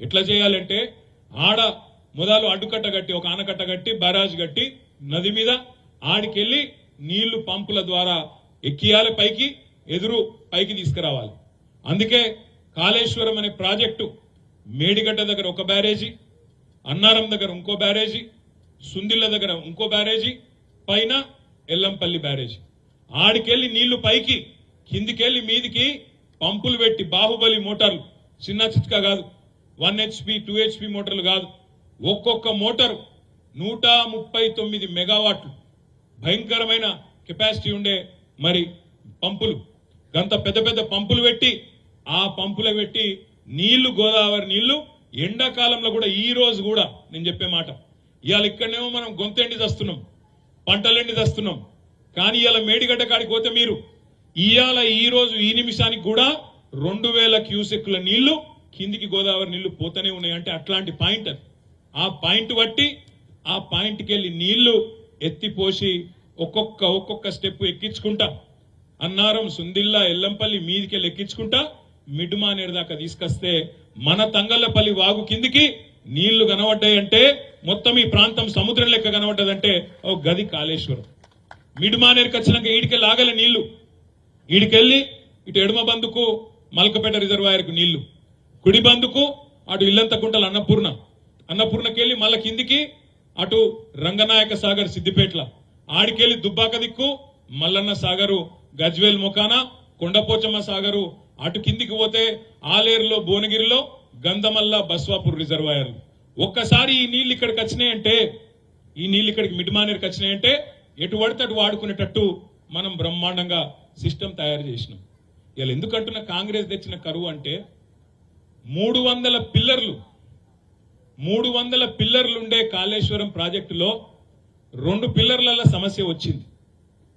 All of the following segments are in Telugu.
ఎట్లా చేయాలంటే ఆడ మొదలు అడ్డుకట్ట కట్టి ఒక ఆనకట్ట కట్టి బ్యారాజ్ కట్టి నది మీద ఆడికెళ్ళి నీళ్ళు పంపుల ద్వారా ఎక్కియాలి పైకి ఎదురు పైకి తీసుకురావాలి. అందుకే కాళేశ్వరం అనే ప్రాజెక్టు మేడిగడ్డ దగ్గర ఒక బ్యారేజీ అన్నారం దగ్గర ఇంకో బ్యారేజీ సుందిళ్ళ దగ్గర ఇంకో బ్యారేజీ పైన ఎల్లంపల్లి బ్యారేజీ. ఆడికెళ్ళి నీళ్ళు పైకి కిందికెళ్ళి మీదికి పంపులు పెట్టి బాహుబలి మోటార్లు. చిన్న చిట్కా కాదు. వన్ హెచ్పి టూ హెచ్పి మోటార్లు కాదు. ఒక్కొక్క మోటారు నూట ముప్పై తొమ్మిది మెగావాట్లు. భయంకరమైన కెపాసిటీ ఉండే మరి పంపులు. గంత పెద్ద పెద్ద పంపులు పెట్టి ఆ పంపులు పెట్టి నీళ్ళు గోదావరి నీళ్ళు ఎండాకాలంలో కూడా ఈ రోజు కూడా నేను చెప్పే మాట. ఇవాళ ఇక్కడనేమో మనం గొంతెండి తెస్తున్నాం పంటలెండి తెస్తున్నాం కానీ ఇవాళ మేడిగడ్డ కాడికి పోతే మీరు ఇవాళ ఈ రోజు ఈ నిమిషానికి కూడా రెండు వేల క్యూసెక్ల నీళ్ళు కిందికి గోదావరి నీళ్ళు పోతూనే ఉన్నాయి అంటే అట్లాంటి పాయింట్ అది. ఆ పాయింట్ బట్టి ఆ పాయింట్కి వెళ్ళి నీళ్ళు ఎత్తిపోసి ఒక్కొక్క ఒక్కొక్క స్టెప్ ఎక్కించుకుంటా. అన్నారం సుందిల్లా ఎల్లంపల్లి మీదికెళ్ళి ఎక్కించుకుంటా. మిడుమానేరు దాకా తీసుకొస్తే మన తంగళ్ళపల్లి వాగు కిందికి నీళ్ళు కనబడ్డాయంటే మొత్తం ఈ ప్రాంతం సముద్రం లెక్క కనబడ్డదంటే ఓ గది కాళేశ్వరం. మిడుమానేరుకి వచ్చినాక ఈడికెళ్ళి ఆగలే నీళ్ళు. ఈడికెళ్ళి ఇటు ఎడమ బందుకు మల్కపేట రిజర్వాయర్కు నీళ్ళు. కుడి బందుకు అటు ఇల్లంత కుంటల అన్నపూర్ణ. అన్నపూర్ణకెళ్ళి మళ్ళా కిందికి అటు రంగనాయక సాగర్ సిద్దిపేట్ల. ఆడికెళ్ళి దుబ్బాక దిక్కు మల్లన్న సాగరు గజ్వేల్ మొకాన కొండపోచమ్మ సాగరు అటు కిందికి పోతే ఆలేరులో భువనగిరిలో గంధమల్ల బస్వాపూర్ రిజర్వాయర్. ఒక్కసారి ఈ నీళ్ళు ఇక్కడికి వచ్చినాయంటే ఈ నీళ్ళు ఇక్కడికి మిడ్మానేరుకి వచ్చినాయంటే ఎటు పడితే అటు వాడుకునేటట్టు మనం బ్రహ్మాండంగా సిస్టమ్ తయారు చేసినాం. ఇలా ఎందుకంటున్న కాంగ్రెస్ తెచ్చిన కరువు అంటే మూడు వందల పిల్లర్లు మూడు వందల పిల్లర్లు ఉండే కాళేశ్వరం ప్రాజెక్టులో రెండు పిల్లర్ల సమస్య వచ్చింది.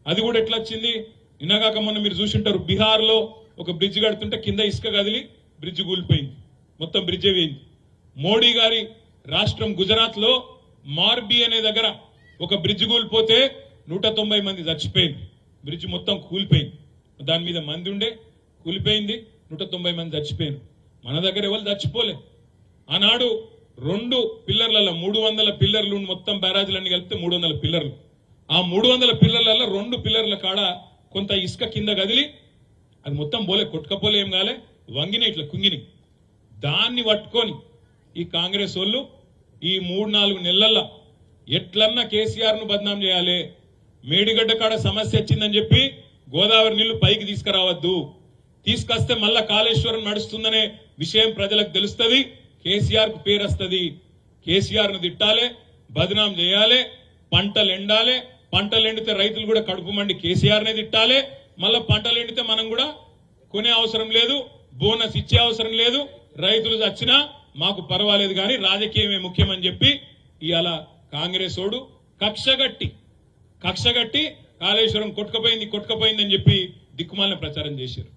అది కూడా ఎట్లా వచ్చింది ఇన్నగాక మొన్న మీరు చూసింటారు బీహార్లో ఒక బ్రిడ్జ్ కడుతుంటే కింద ఇసుక కదిలి బ్రిడ్జ్ కూలిపోయింది. మొత్తం బ్రిడ్జ్ పోయింది మోడీ గారి రాష్ట్రం గుజరాత్లో మార్బి మార్బీ అనే దగ్గర ఒక బ్రిడ్జ్ కూలిపోతే నూట తొంభై మంది చచ్చిపోయింది బ్రిడ్జ్ మొత్తం కూలిపోయింది. దాని మీద మంది ఉండే కూలిపోయింది నూట తొంభై మంది చచ్చిపోయింది మన దగ్గర ఎవరు చచ్చిపోలే. ఆనాడు రెండు పిల్లర్లలో మూడు వందల పిల్లర్లు మొత్తం బ్యారాజులన్నీ కలిపితే మూడు వందల పిల్లర్లు. ఆ మూడు వందల పిల్లర్లలో రెండు పిల్లర్ల కాడ కొంత ఇసుక కింద కదిలి అది మొత్తం పోలే కొట్టుకపోలే ఏం కాలే వంగిన ఇట్లా కుంగిని దాన్ని పట్టుకొని ఈ కాంగ్రెస్ వాళ్ళు ఈ మూడు నాలుగు నెలల్లో ఎట్లన్నా కేసీఆర్ను బదనాం చేయాలి మేడిగడ్డ కాడ సమస్య వచ్చిందని చెప్పి గోదావరి నీళ్ళు పైకి తీసుకురావద్దు. తీసుకొస్తే మళ్ళా కాళేశ్వరం నడుస్తుందనే విషయం ప్రజలకు తెలుస్తుంది. కేసీఆర్కు పేరు వస్తుంది. కేసీఆర్ను తిట్టాలి బదనాం చేయాలి పంటలు ఎండాలి పంటలు ఎండితే రైతులు కూడా కడుపు మండి కేసీఆర్ నే తిట్టాలి మళ్ళా పంటలు ఎండితే మనం కూడా కొనే అవసరం లేదు బోనస్ ఇచ్చే అవసరం లేదు రైతులు చచ్చినా మాకు పర్వాలేదు కానీ రాజకీయమే ముఖ్యమని చెప్పి ఇవాళ కాంగ్రెస్ ఓడు కక్షగట్టి కక్షగట్టి కాళేశ్వరం కొట్టుకపోయింది కొట్టుకపోయింది అని చెప్పి దిక్కుమాలిన ప్రచారం చేశారు.